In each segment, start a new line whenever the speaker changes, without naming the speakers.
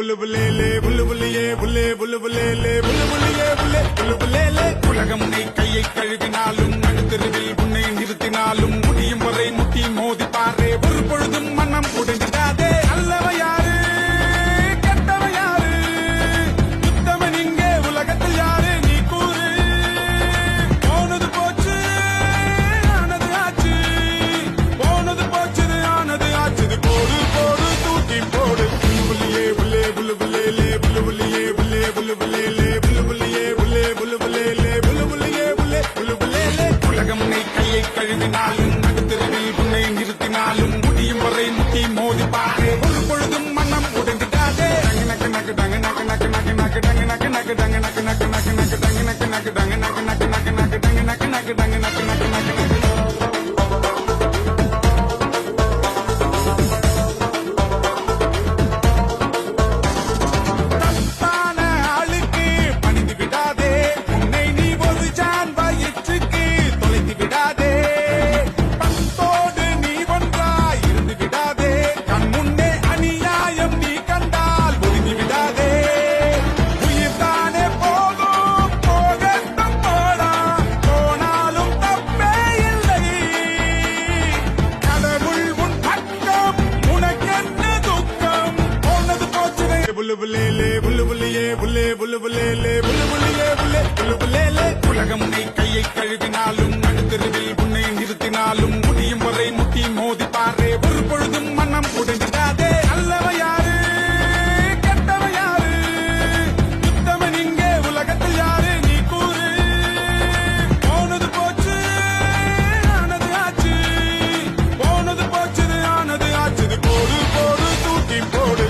புல்லு புல்லேலே புல்லு புல்லியே புல்லே புல்லு புல்லேலே புல்லு புல்லியே புல்லே புல்லு புல்லேலே உலகம் உன்னை கையை கழுவினாலும் knock knock knock knock knock knock knock knock knock knock knock knock புல்லு புல்லேலே புல்லு புல்லியே புல்லே புல்லு புல்லேலே புல்லு புல்லியே புல்லே புல்லு புல்லேலே உலகம் நீ கையை கழுவினாலும் நடுத்தருவில் உன்னை நிறுத்தினாலும் முடியும் வரை முட்டி மோதி பாரே ஒரு பொழுதும் மனம் உடைஞ்சிடாதே அல்லவ யாரு? கெட்டவ யாரு? உத்தமன் இங்கே உலகத்தில் யாரு? நீ கூறு. போனது போச்சு ஆனது ஆச்சு. போனது போச்சு ஆனது ஆச்சு. போடு போடு தூக்கி போடு.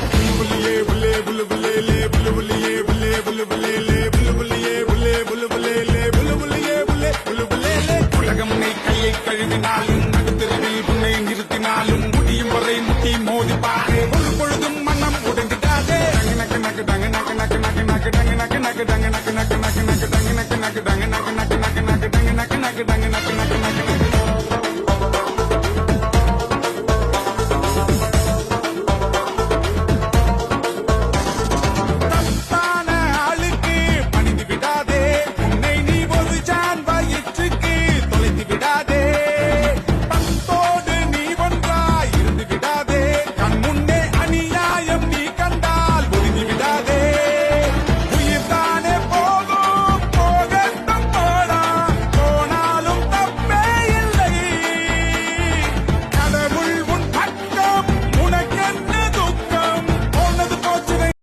கையை கழுவினாலும் நடுத்தெருவில் உன்னை நிறுத்தினாலும் முடியும் வரை முட்டி மோதி பாரு ஒரு பொழுதும் மன்னம் உடைந்துட்டாதே டங்கு நக்கு நக்கு டங்கு நக்கு நக்கு நக்கு நக்கு டங்கு நக்கு நக்கு டங்கு நக்கு நக்கு நக்கு நக்கு டங்கு நக்கு நக்கு டங்கு நக்கு நக்கு நக்கு நக்கு டங்கு நக்கு நக்கு டங்கு நக்கு நக்கு